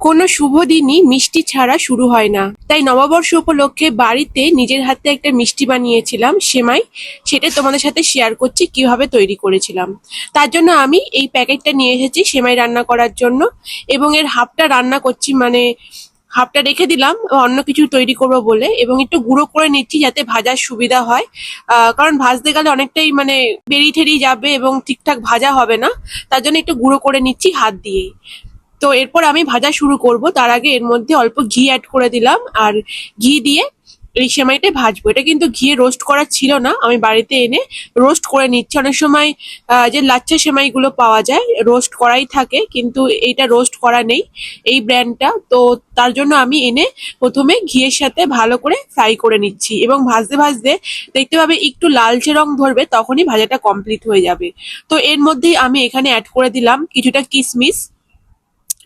কোনো শুভ দিনই মিষ্টি ছাড়া শুরু হয় না। তাই নববর্ষ উপলক্ষে বাড়িতে নিজের হাতে একটা মিষ্টি বানিয়েছিলাম, সেমাই। সেটা তোমাদের সাথে শেয়ার করছি, কীভাবে তৈরি করেছিলাম। তার জন্য আমি এই প্যাকেটটা নিয়ে এসেছি সেমাই রান্না করার জন্য। এবং এর হাফটা রান্না করছি মানে হাফটা রেখে দিলাম, অন্য কিছু তৈরি করব বলে। এবং একটু গুঁড়ো করে নিচ্ছি যাতে ভাজার সুবিধা হয়। কারণ ভাজতে গেলে অনেকটাই মানে বেরিয়ে ঠেরিয়ে যাবে এবং ঠিকঠাক ভাজা হবে না। তার জন্য একটু গুঁড়ো করে নিচ্ছি হাত দিয়েই। তো এরপর আমি ভাজা শুরু করব। তার আগে এর মধ্যে অল্প ঘি অ্যাড করে দিলাম আর ঘি দিয়ে এই সেমাইটা ভাজবো। এটা কিন্তু ঘিয়ে রোস্ট করা ছিল না, আমি বাড়িতে এনে রোস্ট করে নিচ্ছি। অনেক সময় যে লাচ্চা সেমাইগুলো পাওয়া যায় রোস্ট করাই থাকে, কিন্তু এইটা রোস্ট করা নেই এই ব্র্যান্ডটা তো তার জন্য আমি এনে প্রথমে ঘিয়ের সাথে ভালো করে ফ্রাই করে নিচ্ছি এবং ভাজতে ভাজতে দেখতে পাবে একটু লালচে রং ধরবে, তখনই ভাজাটা কমপ্লিট হয়ে যাবে। তো এর মধ্যেই আমি এখানে অ্যাড করে দিলাম কিছুটা কিশমিশ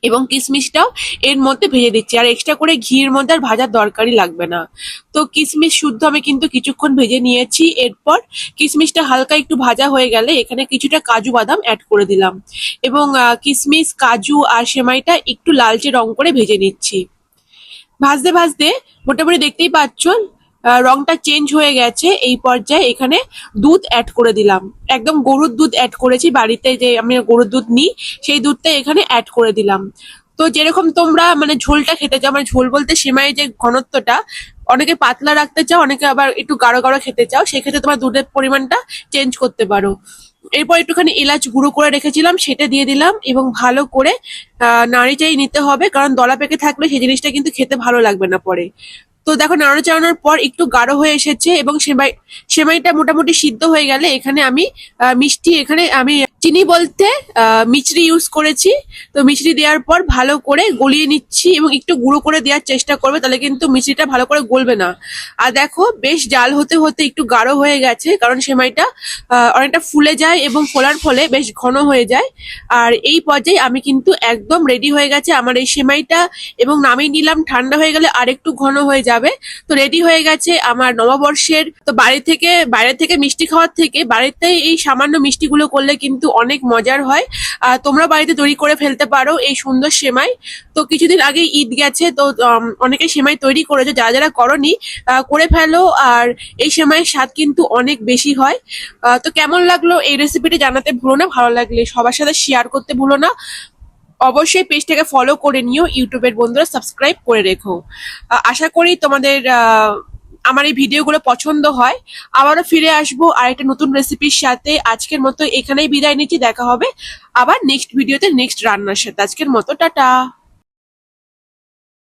এবং কিশমিশটাও এর মধ্যে ভেজে দিচ্ছি। আর এক্সট্রা করে ঘির মধ্যে আর ভাজার দরকারই লাগবে না। তো কিশমিশ শুদ্ধ আমি কিন্তু কিছুক্ষণ ভেজে নিয়েছি। এরপর কিশমিশটা হালকা একটু ভাজা হয়ে গেলে এখানে কিছুটা কাজু বাদাম অ্যাড করে দিলাম। এবং কিশমিশ কাজু আর সেমাইটা একটু লালচে রং করে ভেজে নিচ্ছি। ভাজতে ভাজতে মোটামুটি দেখতেই পাচ্ছ রংটা চেঞ্জ হয়ে গেছে, এই পর্যায়ে এখানে দুধ অ্যাড করে দিলাম। একদম গরুর দুধ অ্যাড করেছি, বাড়িতে যে আমি গরুর দুধ নিই, সেই দুধটা এখানে অ্যাড করে দিলাম। তো যেরকম তোমরা মানে ঝোলটা খেতে চাও মানে ঝোল বলতে সেমাইয়ের যে ঘনত্বটা, অনেকে পাতলা রাখতে চাও, অনেকে আবার একটু গাঢ় গাঢ় খেতে চাও, সেক্ষেত্রে তোমার দুধের পরিমাণটা চেঞ্জ করতে পারো। এরপর একটুখানি এলাচ গুঁড়ো করে রেখেছিলাম, সেটা দিয়ে দিলাম, এবং ভালো করে, আহ, নাড়িচাড়ি নিতে হবে, কারণ দলা পেকে থাকলে সেই জিনিসটা কিন্তু খেতে ভালো লাগবে না পরে। তো দেখো, নাড়া চাড়ানোর পর একটু গাঢ় হয়ে এসেছে এবং সেমাই, সেমাইটা মোটামুটি সিদ্ধ হয়ে গেলে এখানে আমি মিষ্টি এখানে আমি চিনি বলতে মিচড়ি ইউজ করেছি। তো মিচড়ি দেওয়ার পর ভালো করে গলিয়ে নিচ্ছি এবং একটু গুঁড়ো করে দেওয়ার চেষ্টা করবে, তাহলে কিন্তু মিষ্টিটা ভালো করে গলবে না। আর দেখো, বেশ জাল হতে হতে একটু গাঢ় হয়ে গেছে, কারণ সেমাইটা অনেকটা ফুলে যায় এবং ফোলার ফলে বেশ ঘন হয়ে যায়। আর এই পর্যায়ে আমি কিন্তু একদম রেডি হয়ে গেছে আমার এই সেমাইটা এবং নামিয়ে নিলাম। ঠান্ডা হয়ে গেলে আরেকটু ঘন হয়ে যাবে। তো রেডি হয়ে গেছে আমার নববর্ষের। তো বাড়ি থেকে, বাইরে থেকে মিষ্টি খাওয়ার থেকে বাড়িতে এই সামান্য মিষ্টিগুলো করলে কিন্তু অনেক মজার হয়। আর তোমরা বাড়িতে তৈরি করে ফেলতে পারো এই সুন্দর সেমাই। তো কিছুদিন আগে ঈদ গেছে, তো অনেকে সেমাই তৈরি করেছে, যারা যারা করনি করে ফেলো। আর এই সেমাইয়ের স্বাদ কিন্তু অনেক বেশি হয়। তো কেমন লাগল এই রেসিপিটি জানাতে ভুলো না, ভালো লাগলে সবার সাথে শেয়ার করতে ভুলো না। অবশ্যই পেজটাকে ফলো করে নিও ইউটিউবের বন্ধুরা সাবস্ক্রাইব করে রেখো। আশা করি তোমাদের আমার এই ভিডিওগুলো পছন্দ হয়। আবারও ফিরে আসব আর একটা নতুন রেসিপির সাথে। আজকের মতো এখানেই বিদায় নিচ্ছি, দেখা হবে আবার নেক্সট ভিডিওতে নেক্সট রান্নার সাথে। আজকের মতো, টাটা।